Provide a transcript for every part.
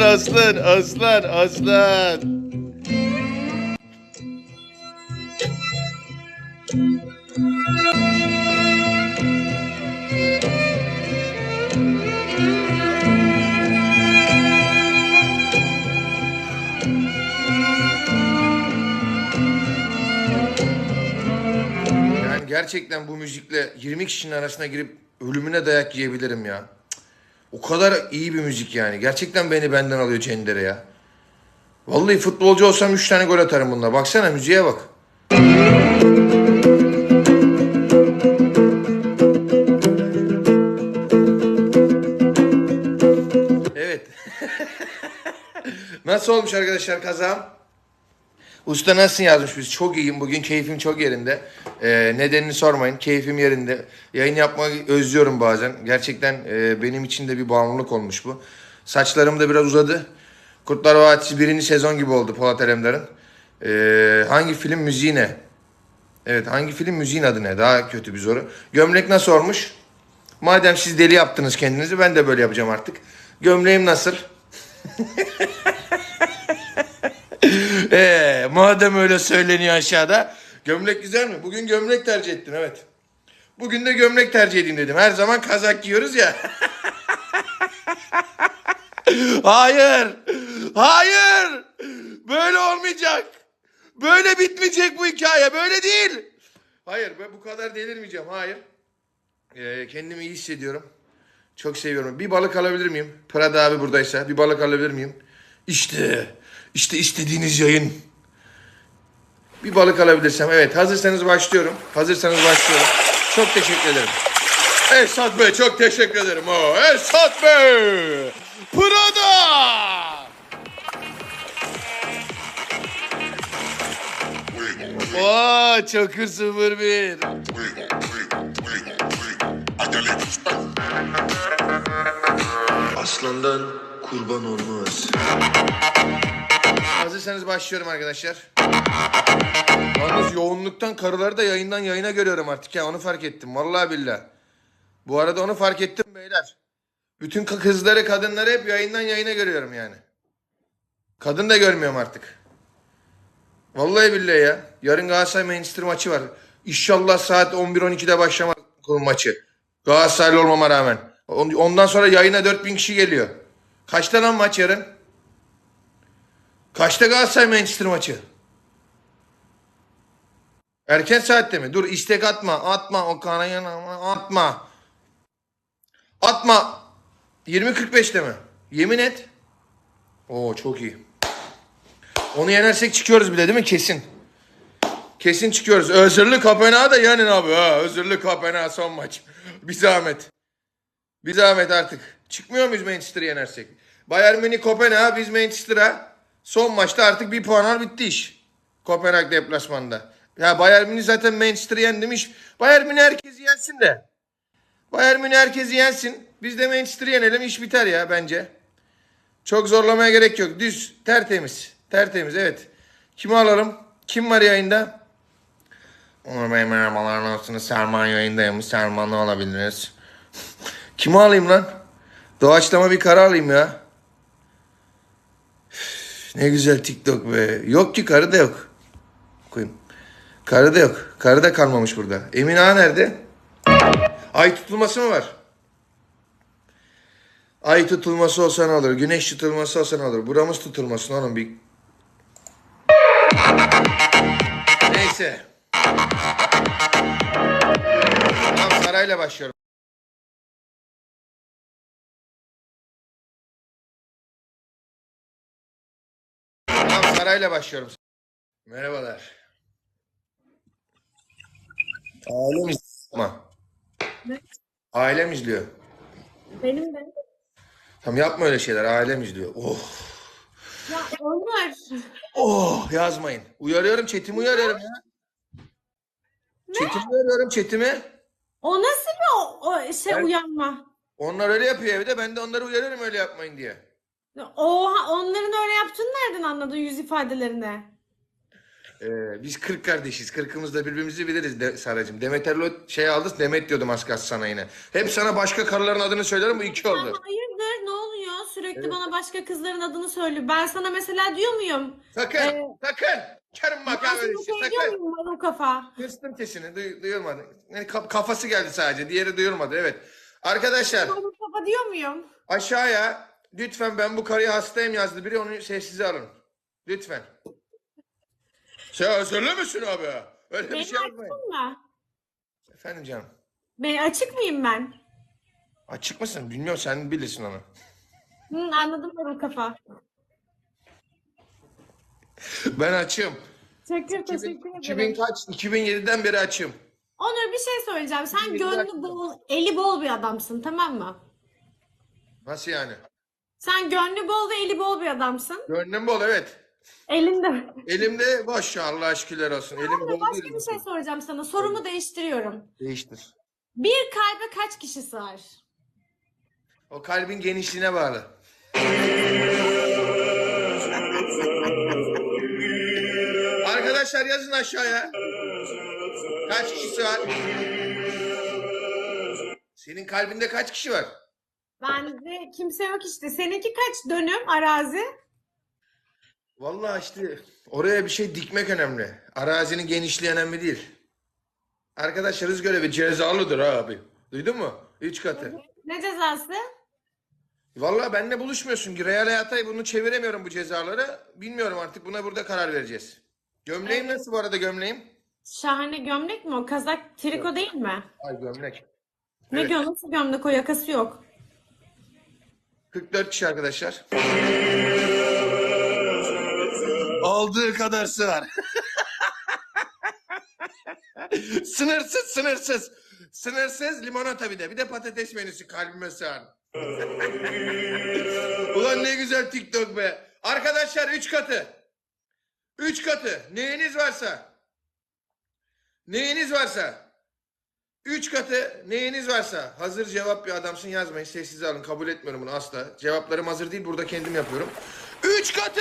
aslan, aslan, aslan, aslan. Yani gerçekten bu müzikle 20 kişinin arasına girip ölümüne dayak yiyebilirim ya. O kadar iyi bir müzik yani. Gerçekten beni benden alıyor Cendere ya. Vallahi futbolcu olsam 3 tane gol atarım bununla. Baksana müziğe bak. Evet. Nasıl olmuş arkadaşlar kazağım? Usta nasılsın yazmış biz. Çok iyiyim. Bugün keyfim çok yerinde. Ee, nedenini sormayın. Keyfim yerinde. Yayın yapmayı özlüyorum bazen. Gerçekten e, benim için de bir bağımlılık olmuş bu. Saçlarım da biraz uzadı. Kurtlar Vadisi birinci sezon gibi oldu Polat Alemdar'ın. Ee, hangi film müziği ne? Evet hangi film müziğin adı ne? Daha kötü bir soru. Gömlek nasıl olmuş? Madem siz deli yaptınız kendinizi ben de böyle yapacağım artık. Gömleğim nasıl? Ee, madem öyle söyleniyor aşağıda. Gömlek güzel mi? Bugün gömlek tercih ettin evet. Bugün de gömlek tercih edeyim dedim. Her zaman kazak giyiyoruz ya. Hayır. Hayır. Böyle olmayacak. Böyle bitmeyecek bu hikaye. Böyle değil. Hayır ben bu kadar delirmeyeceğim. Hayır. Ee, kendimi iyi hissediyorum. Çok seviyorum. Bir balık alabilir miyim? Prada abi buradaysa bir balık alabilir miyim? İşte, işte istediğiniz yayın. Bir balık alabilirsem. Evet, hazırsanız başlıyorum. Hazırsanız başlıyorum. Çok teşekkür ederim. Esat Bey çok teşekkür ederim. O Esat Bey. Prada. Oo, Çakır 01. Aslandan kurban olmaz. Hazırsanız başlıyorum arkadaşlar. Yalnız yoğunluktan karıları da yayından yayına görüyorum artık ya onu fark ettim. Vallahi billah. Bu arada onu fark ettim beyler. Bütün kı- kızları kadınları hep yayından yayına görüyorum yani. Kadın da görmüyorum artık. Vallahi billahi ya. Yarın Galatasaray Manchester maçı var. İnşallah saat 11-12'de başlamaz maçı. Galatasaraylı olmama rağmen. On- Ondan sonra yayına 4000 kişi geliyor. Kaçta lan maç yarın? Kaçta Galatasaray Manchester maçı? Erken saatte mi? Dur istek atma. Atma o kanayan atma. Atma. 20.45'te mi? Yemin et. Oo çok iyi. Onu yenersek çıkıyoruz bile değil mi? Kesin. Kesin çıkıyoruz. Özürlü Kopenhag'a da yenin abi. Ha. Özürlü Kopenhag son maç. Bir zahmet. Bir zahmet artık. Çıkmıyor muyuz Manchester'ı yenersek? Bayern Münih Kopenhag biz Manchester'a son maçta artık bir puan al bitti iş. Kopenhag deplasmanda. Ya Bayern Münih zaten Manchester'ı yendi demiş. Bayern Münih herkesi yensin de. Bayern Münih herkesi yensin. Biz de Manchester'ı yenelim iş biter ya bence. Çok zorlamaya gerek yok. Düz, tertemiz. Tertemiz evet. Kimi alalım? Kim var yayında? Onur Bey merhabalar nasılsınız? Serman yayındaymış. Serman'ı alabiliriz. Kimi alayım lan? Doğaçlama bir karar alayım ya. Ne güzel TikTok be. Yok ki karı da yok. Koyayım. Karı da yok. Karı da kalmamış burada. Emin Ağa nerede? Ay tutulması mı var? Ay tutulması olsa ne olur? Güneş tutulması olsa ne olur? Buramız tutulmasın oğlum bir... Neyse. Tamam sarayla başlıyorum. Tamam sarayla başlıyorum. Merhabalar. Ailem izliyor. Ne? Ailem izliyor. Benim de. Tam yapma öyle şeyler. Ailem izliyor. Oh. Ya Onur. Oh yazmayın. Uyarıyorum chatimi uyarıyorum ya. Chatimi uyarıyorum chatimi. O nasıl bir o, o şey Ben- uyanma? Onlar öyle yapıyor evde. Ben de onları uyarıyorum öyle yapmayın diye. Oha onların öyle yaptığını nereden anladın yüz ifadelerini? Ee, biz 40 kardeşiz. Kırkımız da birbirimizi biliriz de, Saracığım. Demeterlo şey aldı. Demet diyordum az kalsın sana yine. Hep sana başka karıların adını söylerim. Bu iki Ama oldu. hayırdır ne oluyor? Sürekli bana başka kızların adını söylüyor. Ben sana mesela diyor muyum? Sakın. Ee, sakın. Karım bak ha Ben öyle sana şey. şey diyor Sakın. muyum marul kafa? Kıstım sesini. Duy, duyulmadı. Yani kaf- kafası geldi sadece. Diğeri duyulmadı. Evet. Arkadaşlar Marul kafa diyor muyum? aşağıya lütfen ben bu karıya hastayım yazdı biri. Onu sessize alın. Lütfen. Sen hazırlı mısın abi? Öyle bir Beni şey yapmayın. açtın mı? Efendim canım. Ben açık mıyım ben? Açık mısın? Bilmiyorum sen bilirsin onu. Hı, anladım marul kafa. Ben açım. Teşekkür, teşekkür 2000 ederim. kaç? 2007'den beri açım. Onur bir şey söyleyeceğim. Sen Bir gönlü bol, eli bol bir adamsın tamam mı? Nasıl yani? Sen gönlü bol ve eli bol bir adamsın. Gönlüm bol evet. Elinde. Elimde boş ya Allah şükürler olsun. Elim bol Başka değil. bir şey soracağım sana. Sorumu değiştiriyorum. Değiştir. Bir kalbe kaç kişi sığar? O kalbin genişliğine bağlı. Arkadaşlar yazın aşağıya. Kaç kişisi var? Senin kalbinde kaç kişi var? Bende kimse yok işte. Seninki kaç dönüm arazi? Vallahi işte oraya bir şey dikmek önemli. Arazinin genişliği önemli değil. Arkadaşlarız görevi cezalıdır ha abi. Duydun mu? Üç katı. Ne cezası? Vallahi benimle buluşmuyorsun ki. Real hayata bunu çeviremiyorum bu cezaları. Bilmiyorum artık buna burada karar vereceğiz. Gömleğim nasıl bu arada gömleğim? Şahane gömlek mi o? Kazak triko değil mi? Ay gömlek. Ne Evet. gömlek? Nasıl gömlek o yakası yok. 44 kişi arkadaşlar. Aldığı kadar sığar. sınırsız sınırsız. Sınırsız limonata bir de. Bir de patates menüsü kalbime sığar. Ulan ne güzel TikTok be. Arkadaşlar 3 katı. 3 katı. Neyiniz varsa. Neyiniz varsa. Üç katı neyiniz varsa hazır cevap bir adamsın yazmayın. Sessize alın. Kabul etmiyorum bunu asla. Cevaplarım hazır değil. Burada kendim yapıyorum. Üç katı!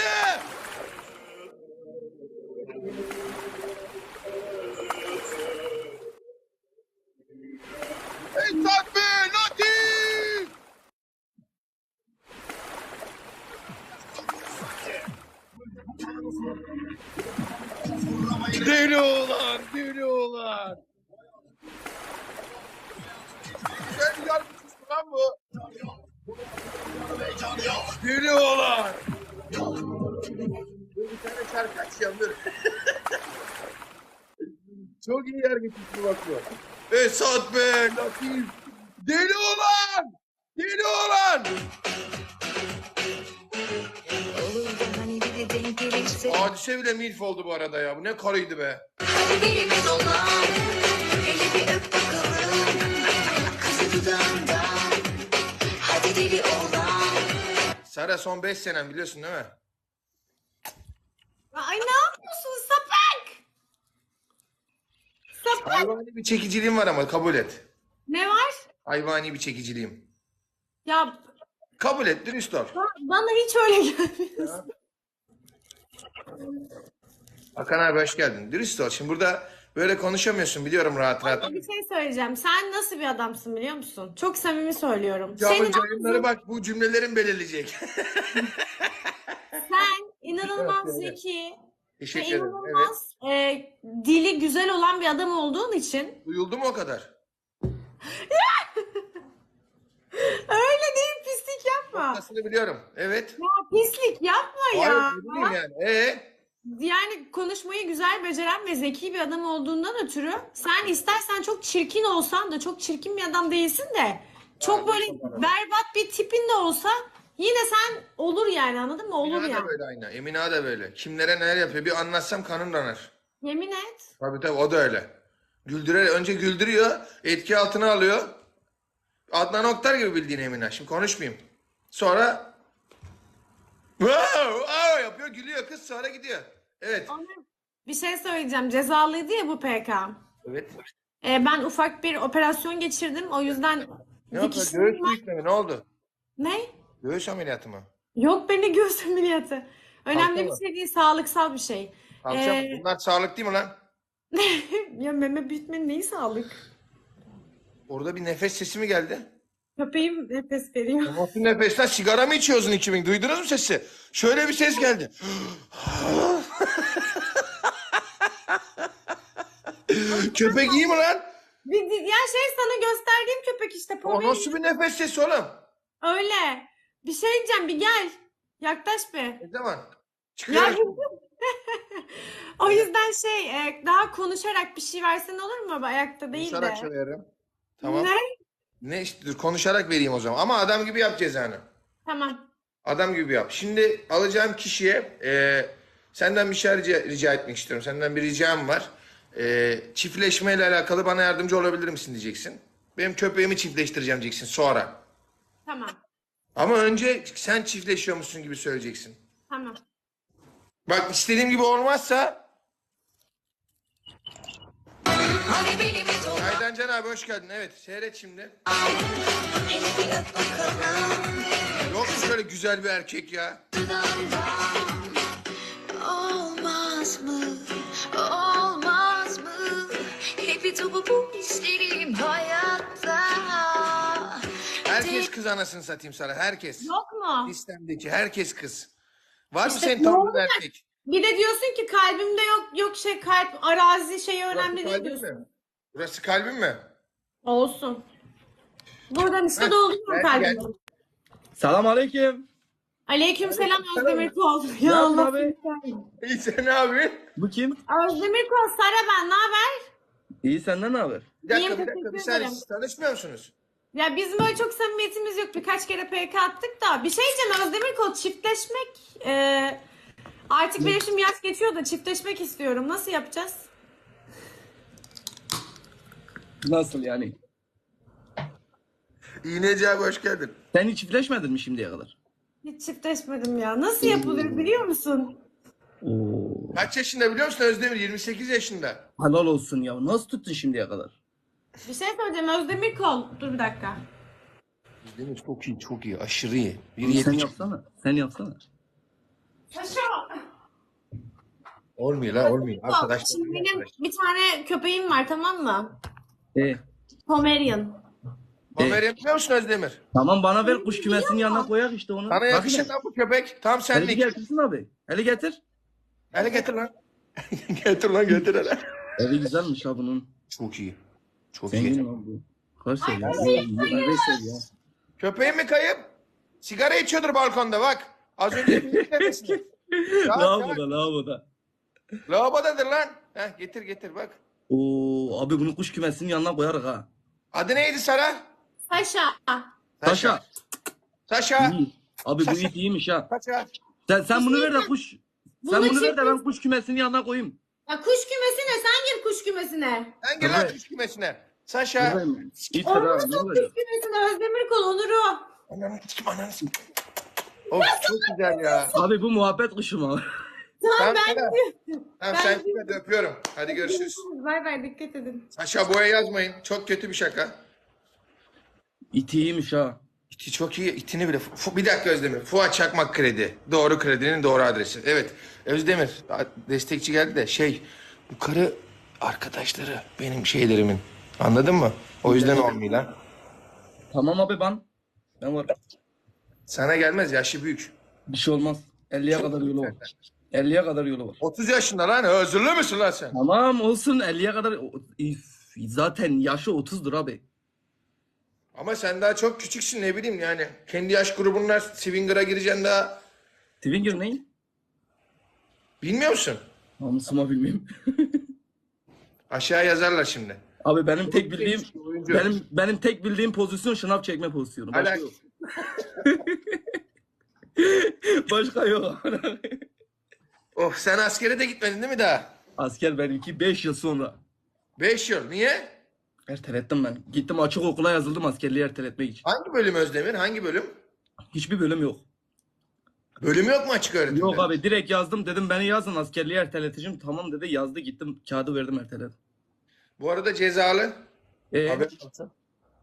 Deli oğlan! Deli oğlan! Lan bu. Deli dur. Çok iyi yargıçsın bak bu. Esat be Latif. Deli oğlan. Deli gelirse Hadise bile milf oldu bu arada ya. Bu ne karıydı be. Hadi dolan Eli bir öp bakalım Kızı dudağından Hadi deli olan Sara son 5 senem biliyorsun değil mi? Ay ne yapıyorsun sapık? Sapık. Hayvani bir çekiciliğim var ama kabul et. Ne var? Hayvani bir çekiciliğim. Ya Kabul et, dürüst ol. bana hiç öyle gelmiyor. Hakan abi hoş geldin. Dürüst ol. Şimdi burada böyle konuşamıyorsun biliyorum rahat rahat. Ama bir şey söyleyeceğim. Sen nasıl bir adamsın biliyor musun? Çok samimi söylüyorum. Ya Senin bu yayınları ağzın- bak bu cümlelerin belirleyecek. sen inanılmaz Evet, evet. zeki ve Teşekkür ederim. Evet. inanılmaz e, dili güzel olan bir adam olduğun için Duyuldu mu o kadar? öyle değil pislik yapma. Aslında biliyorum. Evet. Ya pislik yapma ya. Hayır, ne bileyim yani. Ee? Yani konuşmayı güzel beceren ve zeki bir adam olduğundan ötürü sen istersen çok çirkin olsan da çok çirkin bir adam değilsin de çok böyle berbat bir tipin de olsa yine sen olur yani anladın mı? Olur Emine yani. de böyle aynı. Emine Ağa da böyle. Kimlere neler yapıyor bir anlatsam kanım donar. Yemin et. Tabii tabii o da öyle. Güldürer, önce güldürüyor, etki altına alıyor. Adnan Oktar gibi bildiğin Emine. Şimdi konuşmayayım. Sonra wow, wow yapıyor, gülüyor kız sonra gidiyor. Evet. Bir şey söyleyeceğim. Cezalıydı ya bu PK. Evet. Ee, ben ufak bir operasyon geçirdim. O yüzden Ne dikişim Göğüs var. büyütme mi? Ne oldu? Ne? Göğüs ameliyatı mı? Yok beni göğüs ameliyatı. Önemli Kalça bir şey değil, sağlıksal bir şey. Kalça mı? Ee, Bunlar sağlık değil mi lan? ya meme büyütmenin neyi sağlık? Orada bir nefes sesi mi geldi? Köpeğim nefes veriyor. Nasıl nefes lan? Sigara mı içiyorsun 2000? Duydunuz mu sesi? Şöyle bir ses geldi. Köpek iyi mi lan? Bir, ya şey sana gösterdiğim köpek işte O nasıl bir nefes sesi oğlum? Öyle. Bir şey diyeceğim bir gel. Yaklaş bir. Ne zaman? Ya, Çıkıyorum. o yüzden şey e, daha konuşarak bir şey versen olur mu? Ayakta değil de. Konuşarak söylerim. Tamam. Ne? Ne işte dur konuşarak vereyim o zaman. Ama adam gibi yap cezanı. Tamam. Adam gibi yap. Şimdi alacağım kişiye e, senden bir şey rica, rica etmek istiyorum. Senden bir ricam var. E, çiftleşmeyle alakalı bana yardımcı olabilir misin diyeceksin. Benim köpeğimi çiftleştireceğim diyeceksin sonra. Tamam. Ama önce sen çiftleşiyormuşsun gibi söyleyeceksin. Tamam. Bak istediğim gibi olmazsa Olan Aydancan abi hoş geldin. Evet seyret şimdi. Bir Yok mu şöyle güzel bir erkek ya? Olmaz mı? Olmaz mı? Hep dolu bu isterim hayatta Herkes kız anasını satayım sana. Herkes. Yok mu? Listemdeki herkes kız. Var mı senin tanıdığın olacak? erkek? Bir de diyorsun ki kalbimde yok yok şey kalp arazi şeyi önemli değil diyorsun. mi? Burası kalbin mi? Olsun. Buradan işte dolduruyorum gel, gel. kalbimi. Selam aleyküm. Aleyküm selam Özdemir Kol. Ne Ya Allah abi? İyi sen ne yapıyorsun? Bu kim? Özdemir Kol Sara ben ne haber? İyi senden ne haber? Bir dakika İyiyim, bir dakika bir saniye ederim. siz tanışmıyor musunuz? Ya bizim öyle çok samimiyetimiz yok. Birkaç kere PK attık da. Bir şey diyeceğim Özdemir Kol çiftleşmek e, artık benim şimdi yaş geçiyor da çiftleşmek istiyorum. Nasıl yapacağız? Nasıl yani? İğneci abi hoş geldin. Sen hiç çiftleşmedin mi şimdiye kadar? Hiç çiftleşmedim ya. Nasıl yapılır biliyor musun? Oo. Kaç yaşında biliyor musun Özdemir? 28 yaşında. Helal olsun ya. Nasıl tuttun şimdiye kadar? Bir şey söyleyeceğim Özdemir Kol. Dur bir dakika. Özdemir çok iyi çok iyi aşırı iyi. Sen 1.70 yapsana. Sen yapsana. Paşa. Olmuyor la olmuyor. Arkadaşlar. Şimdi benim bir tane köpeğim var tamam mı? E, Pomerian. Pomerian biliyor musun Özdemir? tamam bana ver kuş kümesinin yanına koyak işte onu. Sana Bak yakışır lan bu köpek. Tam Eli senlik. getirsin abi. Eli getir. Hele getir lan. getir lan getir hele. Eli güzelmiş ha bunun. Çok iyi. Çok Zengin iyi. lan bu. Kaç seviyor? Ne seviyor? Köpeğin mi kayıp? Sigara içiyordur balkonda bak. Az önce bir nefesini. Lavaboda lavaboda. Lavabodadır lan. Heh, getir getir bak. Oo abi bunu kuş kümesinin yanına koyarız ha. Adı neydi Sara? Taşa. Saşa. İyi. Abi bu it iyiymiş ha. Saşa. Sen, sen bunu ver de kuş. Sen Bunu bunu ver de ben kuş kümesinin yanına koyayım. Ya kuş kümesine sen gir kuş kümesine. Sen gel lan Evet. kuş kümesine. Saşa. Buradayım. İt ver Onur'u ha. Ne sok kuş kümesine Özdemir Kol Onur'u. Ananı sikim ananı sikim. Of çok güzel ya. Abi bu muhabbet kuşu mu? Tamam, ben tamam. gidiyorum. Tamam Ben sen hadi öpüyorum. Hadi görüşürüz. Bay bay dikkat edin. Saşa boya yazmayın. Çok kötü bir şaka. İt iyiymiş ha. İti çok iyi. İtini bile. Fu, bir dakika Özdemir. Fuat Çakmak Kredi. Doğru kredinin doğru adresi. Evet. Özdemir. Destekçi geldi de şey. Bu karı arkadaşları benim şeylerimin. Anladın mı? O yüzden olmuyor lan. Tamam abi ben. Ben var. Sana gelmez. Yaşı büyük. Bir şey olmaz. 50'ye kadar yolu var. 50'ye kadar yolu var. 30 yaşında lan. Özürlü müsün lan sen? Tamam olsun 50'ye kadar. Üf, zaten yaşı 30'dur abi. Ama sen daha çok küçüksün ne bileyim yani. Kendi yaş grubunla Swinger'a gireceksin daha. Twinger ne? Bilmiyor musun? Namusuma bilmiyorum. Aşağı yazarlar şimdi. Abi benim tek bildiğim benim benim tek bildiğim pozisyon şınav çekme pozisyonu. Başka Alak. yok. Başka yok. Oh sen askere de gitmedin değil mi daha? Asker benimki 5 yıl sonra. 5 yıl. Niye? Ertelettim ben. Gittim açık okula yazıldım askerliği erteletmek için. Hangi bölüm Özdemir? Hangi bölüm? Hiçbir bölüm yok. Bölüm yok mu açık öğretimde? Yok abi direkt yazdım dedim beni yazın askerliği erteleteceğim. Tamam dedi yazdı gittim kağıdı verdim erteledim. Bu arada cezalı. Ee, Haber olsun.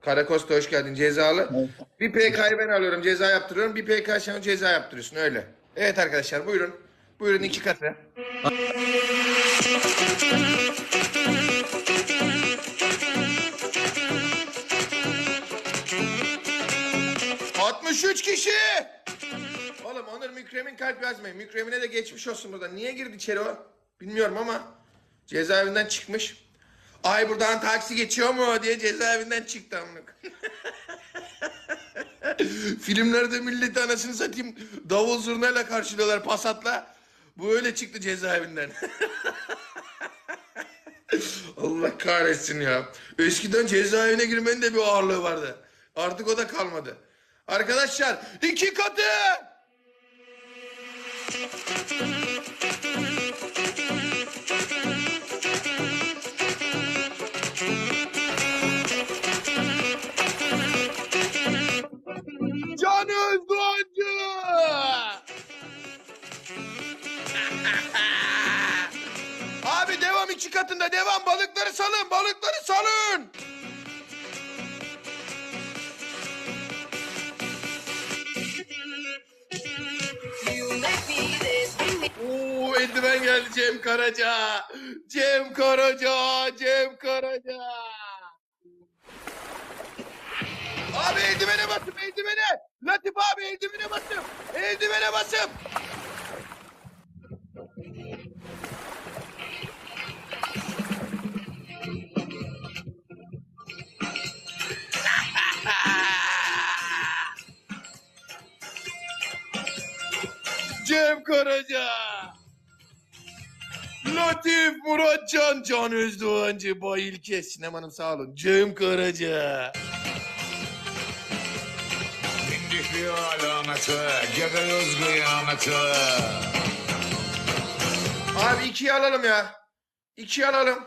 Karakosta hoş geldin cezalı. Evet. Bir PK'yı ben alıyorum ceza yaptırıyorum. Bir PK sen ceza yaptırıyorsun öyle. Evet arkadaşlar buyurun. Buyurun iki katı. ...63 kişi! Oğlum Onur Mükremin kalp yazmayın. Mükremine de geçmiş olsun burada. Niye girdi içeri o? Bilmiyorum ama... ...cezaevinden çıkmış. Ay buradan taksi geçiyor mu diye cezaevinden çıktı koyayım. Filmlerde milleti anasını satayım davul zurnayla karşılıyorlar Passat'la. Bu öyle çıktı cezaevinden. Allah kahretsin ya. Eskiden cezaevine girmenin de bir ağırlığı vardı. Artık o da kalmadı. Arkadaşlar iki katı. Katında devam balıkları salın balıkları salın. Oo eldiven geldi Cem Karaca. Cem Karaca, Cem Karaca. Abi eldivene basın eldivene. Latif abi eldivene basın. Eldivene basın. Cem Karaca. Latif Muratcan, Can Özdoğancı, Bay İlke, Sinem Hanım sağ olun. Cem Karaca. Bindik bir alamete, geliyoruz kıyamete. Abi ikiyi alalım ya. İkiyi alalım.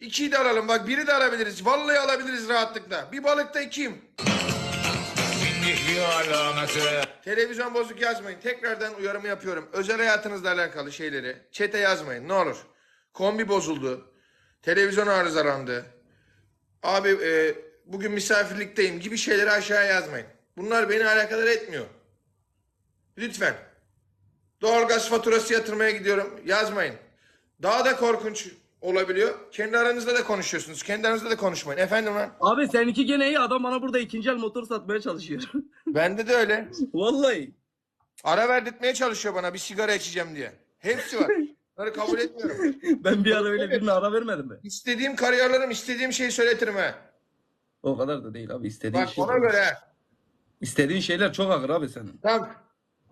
İkiyi de alalım. Bak biri de alabiliriz. Vallahi alabiliriz rahatlıkla. Bir balıkta ikiyim. Televizyon bozuk yazmayın. Tekrardan uyarımı yapıyorum. Özel hayatınızla alakalı şeyleri. Çete yazmayın ne olur. Kombi bozuldu. Televizyon arızalandı. Abi e, bugün misafirlikteyim gibi şeyleri aşağıya yazmayın. Bunlar beni alakadar etmiyor. Lütfen. Doğalgaz faturası yatırmaya gidiyorum. Yazmayın. Daha da korkunç olabiliyor. Kendi aranızda da konuşuyorsunuz. Kendi aranızda da konuşmayın. Efendim lan? Abi seninki gene iyi adam bana burada ikinci el motor satmaya çalışıyor. Bende de öyle. Vallahi. Ara verdirtmeye çalışıyor bana bir sigara içeceğim diye. Hepsi var. Bunları kabul etmiyorum. Ben bir ara öyle birine ara vermedim mi? İstediğim kariyerlerim, istediğim şeyi söyletirim ha. O kadar da değil abi istediğin Bak şey. ona göre ha. İstediğin şeyler çok ağır abi senin. Tamam.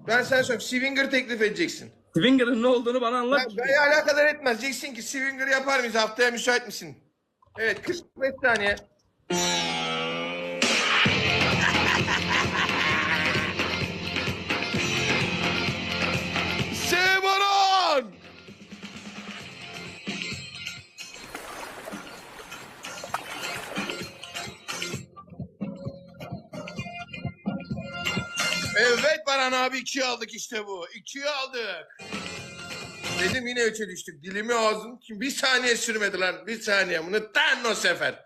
Ben sana söyleyeyim. Swinger teklif edeceksin. Swinger'ın ne olduğunu bana anlat. Ben, beni alakadar etmez. Diyeceksin ki Swinger yapar mıyız? Haftaya müsait misin? Evet 45 saniye. Evet Baran abi ikiye aldık işte bu. İkiye aldık. Dedim yine üçe düştük. Dilimi ağzım. Kim bir saniye sürmedi lan. Bir saniye. Bunu tan o sefer.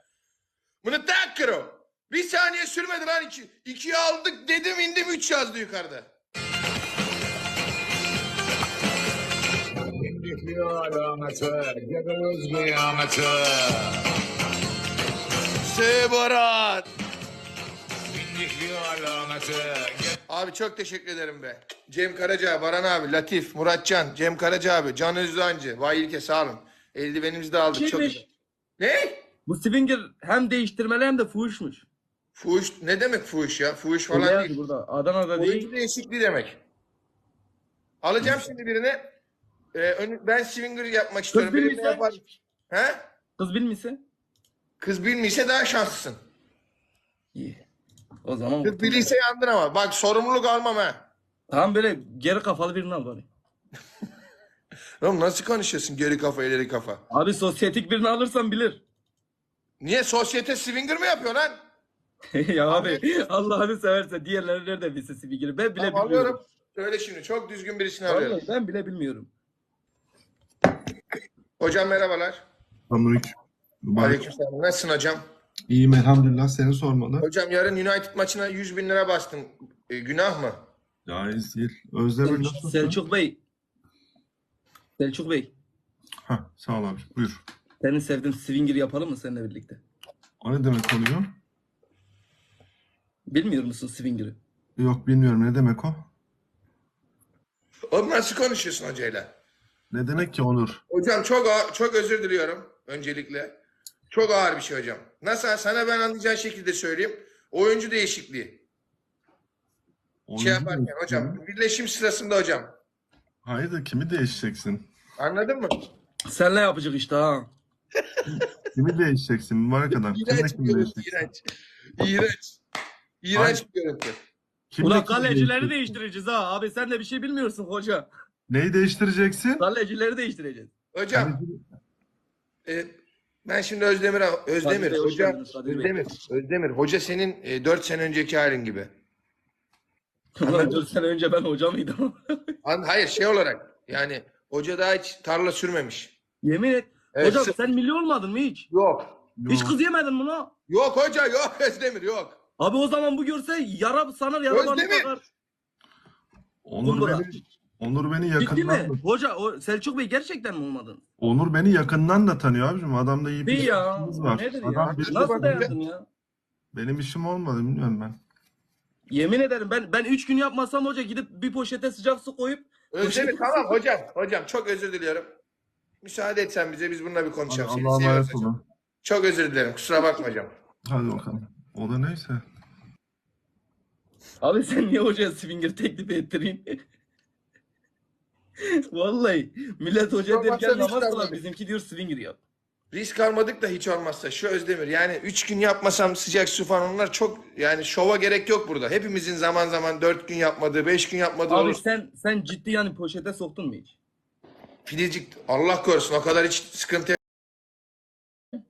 Bunu takkırım. Bir saniye sürmedi lan. iki. İkiye aldık dedim indim üç yazdı yukarıda. Alamete, Abi çok teşekkür ederim be. Cem Karaca, Baran abi, Latif, Muratcan, Cem Karaca abi, Can Özdancı, Vay İlke sağ olun. Eldivenimizi de aldık. Çok Kimmiş? güzel. Ne? Bu Swinger hem değiştirmeli hem de fuhuşmuş. Fuhuş ne demek fuhuş ya? Fuhuş Öyle falan yazdı değil. burada. Adana'da Oyuncu değil. değişikliği demek. Alacağım şimdi birini. Ee, ön- ben swinger yapmak istiyorum. bir Benimle misin? yapar. He? Kız bilmişsin. Kız bilmiyse daha şanslısın. İyi. O zaman Kız biliyse yandın ama. Bak sorumluluk almam ha. Tamam böyle geri kafalı birini al bari. Oğlum nasıl konuşuyorsun geri kafa ileri kafa? Abi sosyetik birini alırsan bilir. Niye sosyete swinger mı yapıyor lan? ya abi Allah'ını seversen diğerleri nerede bilse Swinger'ı ben bile Tamam, bilmiyorum. alıyorum. Söyle şimdi çok düzgün birisini arıyorum. Vallahi ben bile bilmiyorum. Hocam merhabalar. Aleykümselam. Nasılsın hocam? İyiyim elhamdülillah seni sormalı. Hocam yarın United maçına 100 bin lira bastım. E, günah mı? Caiz değil. Özdemir nasılsın? Selçuk Bey Selçuk Bey. Heh, sağ ol abi. Buyur. Senin sevdiğin swinger yapalım mı seninle birlikte? O ne demek oluyor? Bilmiyor musun swinger'ı? Yok bilmiyorum ne demek o? Oğlum nasıl konuşuyorsun hocayla? Ne demek ki Onur? Hocam çok çok özür diliyorum öncelikle. Çok ağır bir şey hocam. Nasıl sana ben anlayacağın şekilde söyleyeyim. Oyuncu değişikliği. Oyuncu Şey yaparken hocam. Birleşim sırasında hocam. Hayır da kimi değişeceksin? Anladın mı? Senle yapacak işte ha. Kimi değişeceksin mübarek adam? İğrenç bir görüntü. İğrenç. İğrenç. İğrenç bir görüntü. Kimle Ulan kalecileri değiştireceğiz ha. Abi sen de bir şey bilmiyorsun hoca. Neyi değiştireceksin? Kalecileri değiştireceğiz. Hocam Kaleci- e, ben şimdi Özdemir Özdemir hoş hoca geldiniz, Bey. Özdemir Özdemir hoca senin e, 4 sene önceki halin gibi. Ulan 4 sene önce ben hoca mıydım? An- Hayır şey olarak yani hoca daha hiç tarla sürmemiş. Yemin et. Evet, Hocam sen milyon olmadın mı hiç? Yok. Hiç kız yemedin mi lan? Yok hoca yok Özdemir yok. Abi o zaman bu görse yara sanar yara bana Özdemir! bakar. Onur Kumbura. Onur beni Ciddi yakından mi? Hoca o Selçuk Bey gerçekten mi olmadın? Onur beni yakından da tanıyor abicim. Adamda iyi Bir ya. ilişkimiz var. Nedir ya? Adam bir- Nasıl dayandın ya? benim işim olmadı bilmiyorum ben. Yemin ederim ben ben 3 gün yapmasam hoca gidip bir poşete sıcak su koyup Özdemir tamam hocam. Hocam çok özür diliyorum. Müsaade etsen bize biz bununla bir Hadi konuşalım. Seni Allah'a seviyoruz emanet hocam. olun. Çok özür dilerim. Kusura bakma hocam. Hadi bakalım. O da neyse. Abi sen niye hocaya swinger teklif ettireyim? Vallahi millet hoca Olmazsa derken namaz kılar bizimki diyor swinger yap. Risk almadık da hiç olmazsa şu Özdemir yani 3 gün yapmasam sıcak su falan onlar çok yani şova gerek yok burada. Hepimizin zaman zaman 4 gün yapmadığı 5 gün yapmadığı Abi olur. sen sen ciddi yani poşete soktun mu hiç? Filicik Allah korusun o kadar hiç sıkıntı yok.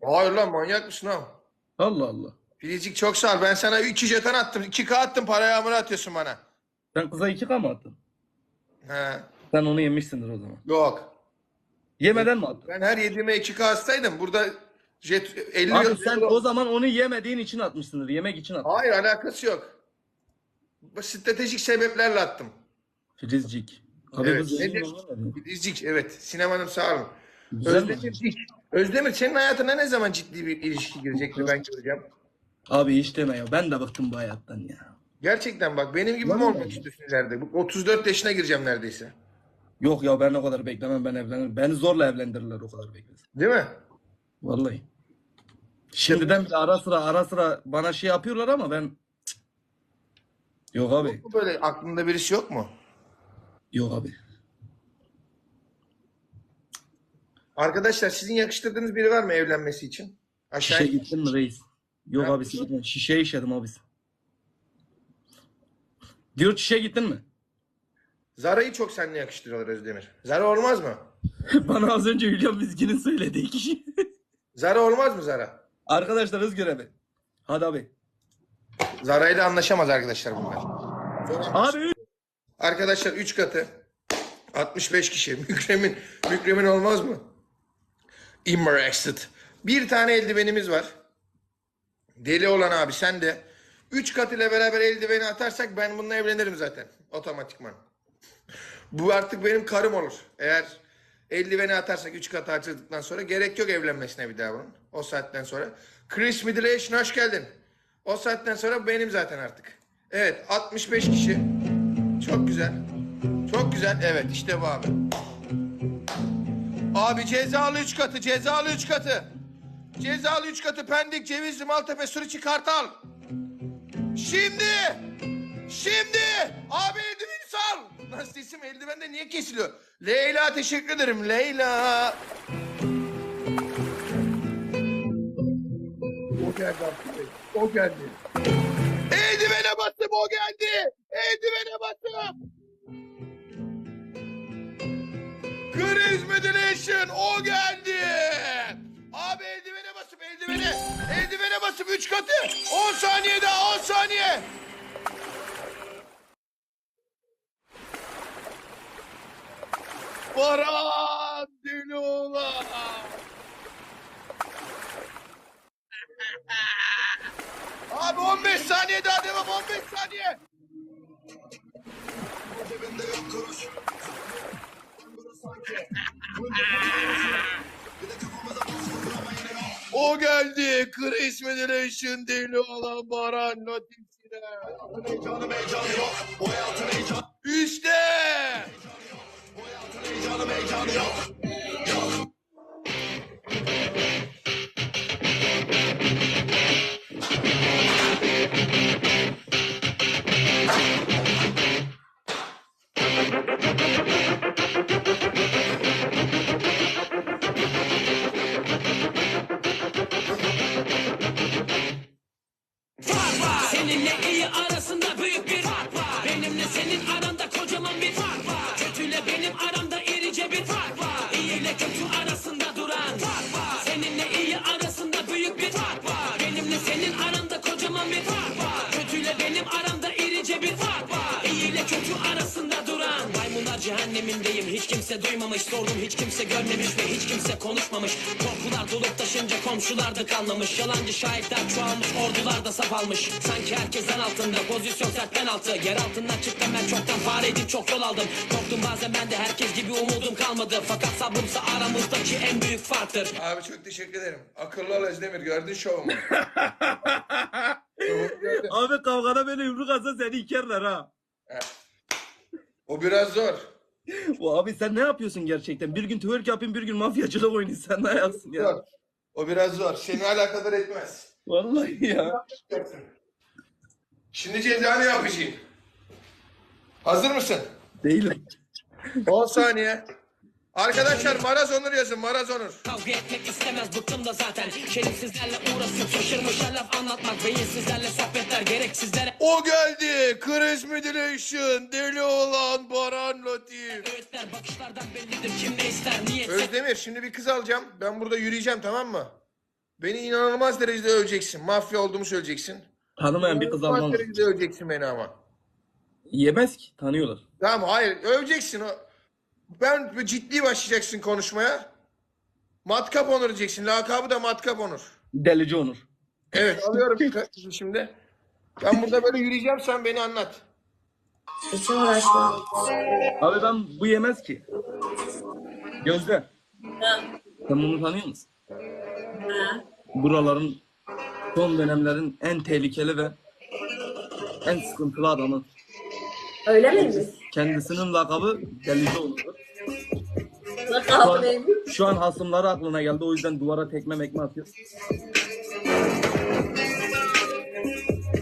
Hayır lan manyak mısın ha? Allah Allah. Filicik çok sağ ol. Ben sana 2 jeton attım. 2K attım para yağmuru atıyorsun bana. Sen kıza 2K mı attın? He. Sen onu yemişsindir o zaman. Yok. Yemeden mi attın? Ben her yediğime 2K atsaydım burada jet 50 Abi yıl- sen o zaman onu yemediğin için atmışsındır. Yemek için attın. Hayır alakası yok. Bu Stratejik sebeplerle attım. Filizcik. Abi Evet. bu zengin Nedir? evet. Sinemanın sağ olun. Güzel mi? Özdemir, Özdemir senin hayatına ne zaman ciddi bir ilişki girecekti ben göreceğim. Abi hiç deme ya. Ben de bıktım bu hayattan ya. Gerçekten bak benim gibi mi olmak istiyorsun ileride? Bu 34 yaşına gireceğim neredeyse. Yok ya ben o kadar beklemem ben evlenirim. Beni zorla evlendirirler o kadar beklesin. Değil mi? Vallahi. Şimdiden bile ara sıra ara sıra bana şey yapıyorlar ama ben Cık. Yok abi. Bu Böyle aklında birisi yok mu? Yok abi. Arkadaşlar sizin yakıştırdığınız biri var mı evlenmesi için? Aşağı Şişe gittin mi reis? Yok Ne abi gitme. Şişe işedim abi. Diyor şişe gittin mi? Zara'yı çok seninle yakıştırıyorlar Özdemir. Zara olmaz mı? Bana az önce Hülya Bizgin'in söylediği kişi. Zara olmaz mı Zara? Arkadaşlar hız görevi. Hadi abi. Zara ile anlaşamaz arkadaşlar bunlar. Abi Arkadaşlar 3 katı 65 kişi. Mükremin mükremin olmaz mı? Immersed. Bir tane eldivenimiz var. Deli olan abi sen de. 3 kat ile beraber eldiveni atarsak ben bununla evlenirim zaten. Otomatikman. Bu artık benim karım olur. Eğer eldiveni atarsak 3 katı açıldıktan sonra gerek yok evlenmesine bir daha bunun. O saatten sonra. Chris Middleton hoş geldin. O saatten sonra benim zaten artık. Evet 65 kişi. Çok güzel. Çok güzel. Evet işte bu abi. Abi cezalı üç katı, cezalı üç katı. Cezalı üç katı Pendik, Cevizli, Maltepe, Suriçi, Kartal. Şimdi! Şimdi! Abi eldiveni sal! Nasıl isim eldiven de niye kesiliyor? Leyla teşekkür ederim Leyla. O geldi abi. O geldi. Eldivene bastım o geldi. Eldivene bastım. Kriz Medilation o geldi. Abi eldivene basıp eldivene. Eldivene basıp 3 katı. 10 saniye daha 10 saniye. Baran Dilola. Abi 15 saniye daha devam 15 saniye. O geldi. Chris Mediration deli olan Baran Latif'ine. İşte. Seninle komşular da kanlamış. Yalancı şahitler çoğalmış. Ordular da saf almış. Sanki herkesten altında. Pozisyon sert penaltı. Yer altından çıktım ben çoktan fareydim. Çok yol aldım. Korktum bazen ben de herkes gibi umudum kalmadı. Fakat sabrımsa aramızdaki en büyük farktır. Abi çok teşekkür ederim. Akıllı ol Özdemir. Gördün şovumu. Şovumu gördün. Abi kavgada beni yumruk atsa seni ikerler ha. O biraz zor. Bu abi sen ne yapıyorsun gerçekten? Bir gün twerk yapayım bir gün mafyacılık oynayayım. Sen ne yapsın ya? Zor. O biraz zor. Seni alakadar etmez. Vallahi ya. Şimdi cezanı yapacağım. Hazır mısın? Değilim. 10 saniye. Arkadaşlar Maraz Onur yazın. Maraz Onur. Kavga etmek istemez bıktım da zaten Şerefsizlerle uğraşıp şaşırmışlar laf anlatmak Beyinsizlerle sohbetler gereksizlere O geldi. Chris Mediration. Deli olan Baran Latif. Öğütler bakışlardan bellidir kim ne ister niyet Özdemir şimdi bir kız alacağım. Ben burada yürüyeceğim tamam mı? Beni inanılmaz derecede öveceksin. Mafya olduğumu söyleyeceksin. Tanımayan bir kız almam. İnanılmaz derecede öveceksin beni ama. Yemez ki tanıyorlar. Tamam hayır öveceksin o. Ben ciddi başlayacaksın konuşmaya. Matkap Onur diyeceksin. Lakabı da Matkap Onur. Delici Onur. Evet alıyorum şimdi. Ben burada böyle yürüyeceğim sen beni anlat. Hiç uğraşma. Abi ben bu yemez ki. Gözde. Sen bunu tanıyor musun? Buraların son dönemlerin en tehlikeli ve en sıkıntılı adamı. Öyle miymiş? Kendisinin lakabı Delici Onur. Şu Lakabı an, neymiş? şu an hasımları aklına geldi o yüzden duvara tekme mekme atıyor.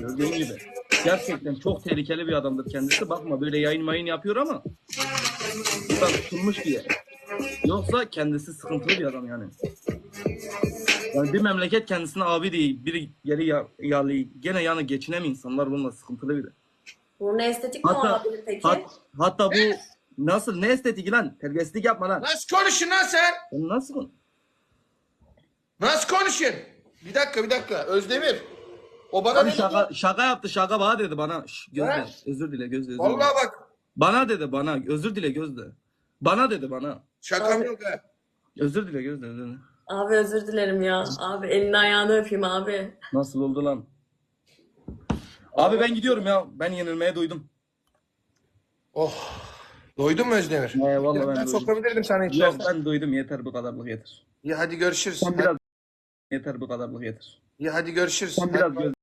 Gördüğün gibi. Gerçekten çok tehlikeli bir adamdır kendisi. Bakma böyle yayın mayın yapıyor ama buradan tutulmuş diye. Yoksa kendisi sıkıntılı bir adam yani. Yani bir memleket kendisine abi değil, biri geri ya, yalı, gene yanı geçinen insanlar bununla sıkıntılı biri. Burnu estetik mi Hatta, abinin peki? hat, hatta bu nasıl ne estetik lan? Terbiyesizlik yapma lan. Nasıl konuşun lan sen? Sen nasıl? Nasıl konuşun? Bir dakika bir dakika. Özdemir. O bana Abi dedi. şaka, şaka yaptı şaka bana dedi bana. Şş, gözde. Özür dile gözde. Özür dile. Vallahi bak. Bana dedi bana. Özür dile gözde. Bana dedi bana. Şakam Abi. yok ha. Özür dile gözde. Özür dile. Abi özür dilerim ya. Abi elini ayağını öpeyim abi. Nasıl oldu lan? Abi ben gidiyorum ya. Ben yenilmeye doydum. Oh. Doydun mu Özdemir? He, vallahi ben ben doydum. sokabilirdim sana Yok içeriden. ben doydum yeter bu kadarlık yeter. İyi hadi görüşürüz. Sen biraz yeter bu kadarlık yeter. İyi hadi görüşürüz. Sen Hadi biraz